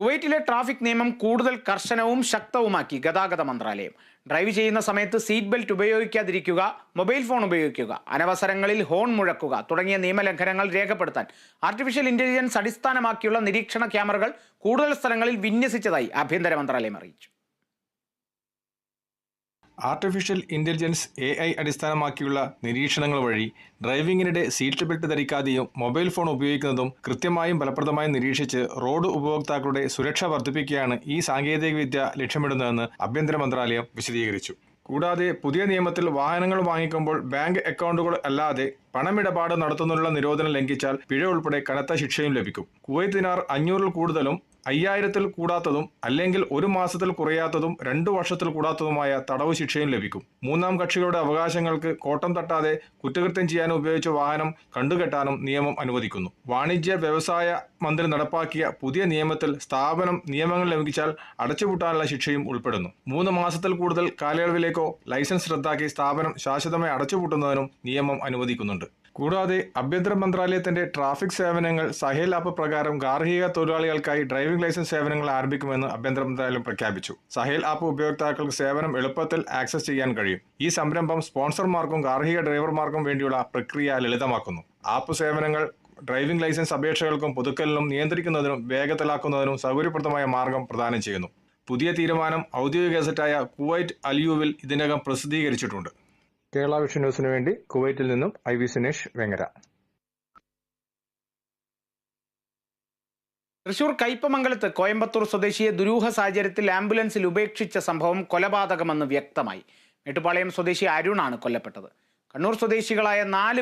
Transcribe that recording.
കുവൈറ്റിലെ ട്രാഫിക് നിയമം കൂടുതൽ കർശനവും ശക്തവുമാക്കി ഗതാഗത മന്ത്രാലയം. ഡ്രൈവ് ചെയ്യുന്ന സമയത്ത് സീറ്റ് ബെൽറ്റ് ഉപയോഗിക്കാതിരിക്കുക മൊബൈൽ ഫോൺ ഉപയോഗിക്കുക അനവസരങ്ങളിൽ ഹോൺ മുഴക്കുക തുടങ്ങിയ നിയമലംഘനങ്ങൾ രേഖപ്പെടുത്താൻ ആർട്ടിഫിഷ്യൽ ഇന്റലിജൻസ് അടിസ്ഥാനമാക്കിയുള്ള നിരീക്ഷണ ക്യാമറകൾ കൂടുതൽ സ്ഥലങ്ങളിൽ വിന്യസിച്ചതായി ആഭ്യന്തര മന്ത്രാലയം അറിയിച്ചു. ആർട്ടിഫിഷ്യൽ ഇന്റലിജൻസ് എ ഐ അടിസ്ഥാനമാക്കിയുള്ള നിരീക്ഷണങ്ങൾ വഴി ഡ്രൈവിംഗിനിടെ സീറ്റ് ബെൽറ്റ് ധരിക്കാതെയും മൊബൈൽ ഫോൺ ഉപയോഗിക്കുന്നതും കൃത്യമായും ഫലപ്രദമായും നിരീക്ഷിച്ച് റോഡ് ഉപഭോക്താക്കളുടെ സുരക്ഷ വർദ്ധിപ്പിക്കുകയാണ് ഈ സാങ്കേതികവിദ്യ ലക്ഷ്യമിടുന്നതെന്ന് ആഭ്യന്തര മന്ത്രാലയം വിശദീകരിച്ചു. കൂടാതെ പുതിയ നിയമത്തിൽ വാഹനങ്ങൾ വാങ്ങിക്കുമ്പോൾ ബാങ്ക് അക്കൗണ്ടുകൾ അല്ലാതെ പണമിടപാട് നടത്തുന്നതിനുള്ള നിരോധനം ലംഘിച്ചാൽ പിഴ ഉൾപ്പെടെ കനത്ത ശിക്ഷയും ലഭിക്കും. കുവൈത്തിനാർ അഞ്ഞൂറിൽ കൂടുതലും അയ്യായിരത്തിൽ കൂടാത്തതും അല്ലെങ്കിൽ ഒരു മാസത്തിൽ കുറയാത്തതും രണ്ടു വർഷത്തിൽ കൂടാത്തതുമായ തടവ് ശിക്ഷയും ലഭിക്കും. മൂന്നാം കക്ഷികളുടെ അവകാശങ്ങൾക്ക് കോട്ടം തട്ടാതെ കുറ്റകൃത്യം ചെയ്യാൻ ഉപയോഗിച്ച വാഹനം കണ്ടുകെട്ടാനും നിയമം അനുവദിക്കുന്നു. വാണിജ്യ വ്യവസായ മന്ത്രി നടപ്പാക്കിയ പുതിയ നിയമത്തിൽ സ്ഥാപനം നിയമങ്ങൾ ലംഘിച്ചാൽ അടച്ചുപൂട്ടാനുള്ള ശിക്ഷയും ഉൾപ്പെടുന്നു. മൂന്ന് മാസത്തിൽ കൂടുതൽ കാലയളവിലേക്കോ ലൈസൻസ് റദ്ദാക്കി സ്ഥാപനം ശാശ്വതമായി അടച്ചുപൂട്ടുന്നതിനും നിയമം അനുവദിക്കുന്നുണ്ട്. കൂടാതെ ആഭ്യന്തര മന്ത്രാലയത്തിന്റെ ട്രാഫിക് സേവനങ്ങൾ സഹേൽ ആപ്പ് പ്രകാരം ഗാർഹിക തൊഴിലാളികൾക്കായി ഡ്രൈവിംഗ് ലൈസൻസ് സേവനങ്ങൾ ആരംഭിക്കുമെന്ന് ആഭ്യന്തര മന്ത്രാലയം പ്രഖ്യാപിച്ചു. സഹേൽ ആപ്പ് ഉപയോക്താക്കൾക്ക് സേവനം എളുപ്പത്തിൽ ആക്സസ് ചെയ്യാൻ കഴിയും. ഈ സംരംഭം സ്പോൺസർമാർക്കും ഗാർഹിക ഡ്രൈവർമാർക്കും വേണ്ടിയുള്ള പ്രക്രിയ ലളിതമാക്കുന്നു. ആപ്പ് സേവനങ്ങൾ ഡ്രൈവിംഗ് ലൈസൻസ് അപേക്ഷകൾക്കും പുതുക്കലിനും നിയന്ത്രിക്കുന്നതിനും വേഗത്തിലാക്കുന്നതിനും സൗകര്യപ്രദമായ മാർഗം പ്രദാനം ചെയ്യുന്നു. പുതിയ തീരുമാനം ഔദ്യോഗിക ഗസറ്റായ കുവൈറ്റ് അലിയുവിൽ ഇതിനകം പ്രസിദ്ധീകരിച്ചിട്ടുണ്ട്. കേരള വിഷൻ ന്യൂസിനു വേണ്ടി കുവൈറ്റിൽ നിന്നും ഐ വി സുനേഷ് വെങ്ങര. തൃശൂർ കയ്പമംഗലത്ത് കോയമ്പത്തൂർ സ്വദേശിയെ ദുരൂഹ സാഹചര്യത്തിൽ ആംബുലൻസിൽ ഉപേക്ഷിച്ച സംഭവം കൊലപാതകമെന്ന് വ്യക്തമായി. മേട്ടുപാളയം സ്വദേശി അരുണാണ് കൊല്ലപ്പെട്ടത്. കണ്ണൂർ സ്വദേശികളായ നാല്